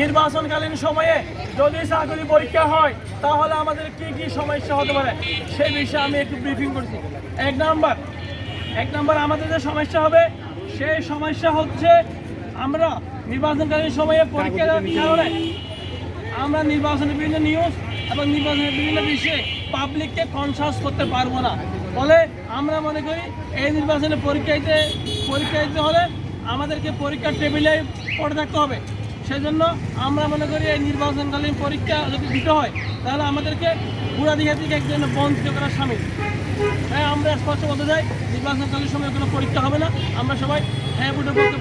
নির্বাচনকালীন সময়ে যদি চাকরি পরীক্ষা হয়, তাহলে আমাদের কি কি সমস্যা হতে পারে? সেই বিষয়ে আমি একটু ব্রিফিং করছি। এক নাম্বার এক নাম্বার আমাদের যে সমস্যা হবে, সেই সমস্যা হচ্ছে আমরা নির্বাচনকালীন সময়ে পরীক্ষা কারণে আমরা নির্বাচনের বিভিন্ন নিউজ এবং নির্বাচনের বিভিন্ন বিষয়ে পাবলিককে কনসাস করতে পারব না। ফলে আমরা মনে করি, এই নির্বাচনে পরীক্ষা দিতে পরীক্ষা দিতে হলে আমাদেরকে পরীক্ষার টেবিলে পড়ে থাকতে হবে। সেজন্য আমরা মনে করি এই নির্বাচনকালীন পরীক্ষা যদি দিতে হয়, তাহলে আমাদেরকে বুড়া দিঘা থেকে একজন বঞ্চিত করা সামিল। হ্যাঁ আমরা স্পষ্ট বলতে চাই, নির্বাচনকালীন সময় কোনো পরীক্ষা হবে না। আমরা সবাই হ্যাঁ বুটে বলতে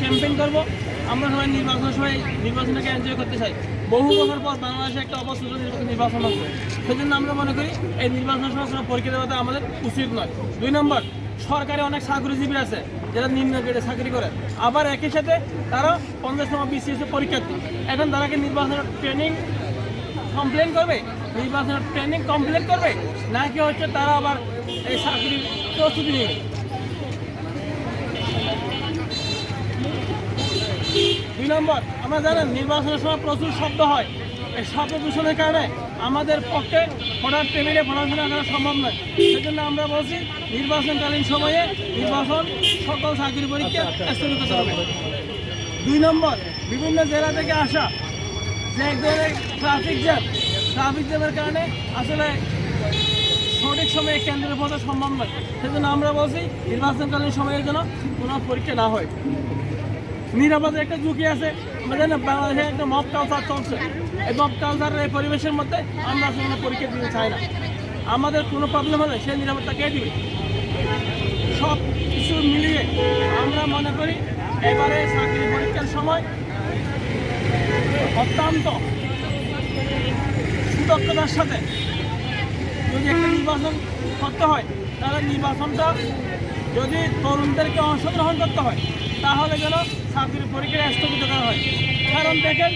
ক্যাম্পেইন করব। আমরা সবাই নির্বাচনের সময় নির্বাচনটাকে এনজয় করতে চাই। বহু বছর পর বাংলাদেশে একটা অবস্থিত নির্বাচন হচ্ছে। সেজন্য আমরা মনে করি, এই নির্বাচনের সময় কোনো পরীক্ষা দেওয়াটা আমাদের উচিত নয়। দুই নম্বর সরকারি অনেক চাকরিজীবী আছে, যারা নিম্ন গ্রেডে চাকরি করে। আবার একই সাথে তারা পঞ্চাশ পঞ্চাশতম বিসিএস পরীক্ষার্থী। এখন তারা কি নির্বাচনের ট্রেনিং কমপ্লেন করবে? নির্বাচনের ট্রেনিং কমপ্লেন করবে? নাকি হচ্ছে তারা আবার এই চাকরির প্রস্তুতি নেবে? দুই নম্বর, আমরা জানেন নির্বাচনের সময় প্রচুর শব্দ হয়। এই শব্দ দূষণের কারণে আমাদের পক্ষে ভোটার টেবিলে পড়াশোনা করা সম্ভব নয়। সেজন্য আমরা বলছি, নির্বাচনকালীন সময়ে নির্বাচন, সকল চাকরি পরীক্ষা স্থগিত করতে হবে। দুই নম্বর, বিভিন্ন জেলা থেকে আসা যে এক ধরনের ট্রাফিক জ্যাম ট্রাফিক জ্যামের কারণে আসলে সঠিক সময়ে কেন্দ্রে পৌঁছা সম্ভব নয়। সেজন্য আমরা বলছি, নির্বাচনকালীন সময়ের জন্য কোনো পরীক্ষা না হয়। নিরাপদে একটা ঝুঁকি আছে। জানি বাংলাদেশে একটা মব কালচার চলছে। এই মব কালচারের এই পরিবেশের মধ্যে আমরা আসলে পরীক্ষা দিতে চাই না। আমাদের কোনো প্রবলেম হলে সেই নিরাপত্তা কে দিবে? সব কিছু মিলিয়ে আমরা মনে করি, এবারে চাকরি পরীক্ষার সময় অত্যন্ত সুদক্ষতার সাথে যদি একটা নির্বাচন করতে হয়, তাহলে নির্বাচনটা যদি তরুণদেরকে অংশগ্রহণ করতে হয় তাহলে যেন চাকরির পরীক্ষা স্থগিত করা হয়। কারণ দেখেন